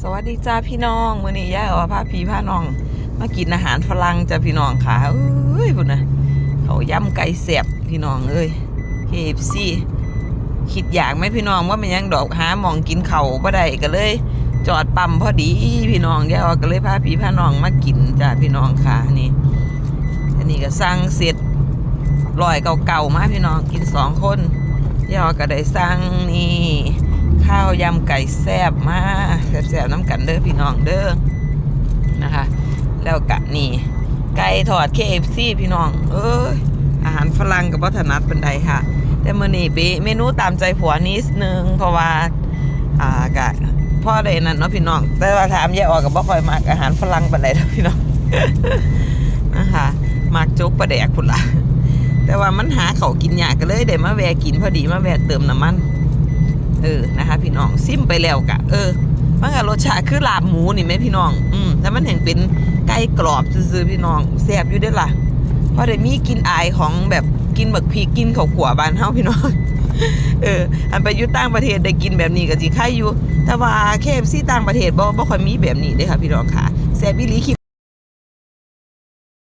สวัสดีจ้าพี่น้องมื้อนี้ย่าเอาพาพี่พาน้อง มากินอาหารฝรั่งจ้าพี่น้องค่ะเอ้ยพุ่นนะเขาย่ำไก่แซ่บพี่น้องเอ้ย KFC คิดอยากไหมพี่น้องว่ามันยังดอกหามองกินเขาบ่ได้ก็เลย จอดปั๊มพอดีพี่น้องย่าเอาก็เลยพาพี่พาน้องมากินจ้าพี่น้องค่ะนี่ อันนี้ก็สั่งเสร็จลอยเก่าๆมาพี่น้องกินสองคนย่าเอก็ได้สั่งนี่ วยำไก่แซ่บมากแซ่บๆน้ำกันเด้อพี่น้องเด้อนะคะ แล้วกะนี่ ไก่ทอด KFC พี่น้อง เอ้ยอาหารฝรั่งกับวัฒนัดเป็นใดค่ะ แต่มื่อนี้เปเมนูตามใจผัวนิดนึงเพราะว่าอ่ากะพ่อได้นั่นเนาะพี่น้อง แต่ว่าถามแย่ออกกับบ่คอยมากอาหารฝรั่งเป็นใดเด้อพี่น้องนะคะมากจุกประแดกพุ่นละแต่ว่ามันหาเขากินยากก็เลยได้มาแวะกินพอดีมาแวะเติมน้ำมัน เออนะคะพี่น้องซิมไปแล้วกะเออมันก็รสชาติคือลาบหมูนี่ไหมพี่น้อง อืมแต่มันเห็นเป็นไก่กรอบซื่อพี่น้องแซ่บอยู่เด้อล่ะเพราะได้มีกินอายของแบบกินบักพริกกินข้าวขัวบ้านเฮาพี่น้องเออ อันไปอยู่ต่างประเทศได้กินแบบนี้ก็สิค่ายอยู่ แต่ว่า KFC ต่างประเทศบ่บ่ค่อยมีแบบนี้เด้ค่ะพี่น้องค่ะแซ่บอีหลีคิด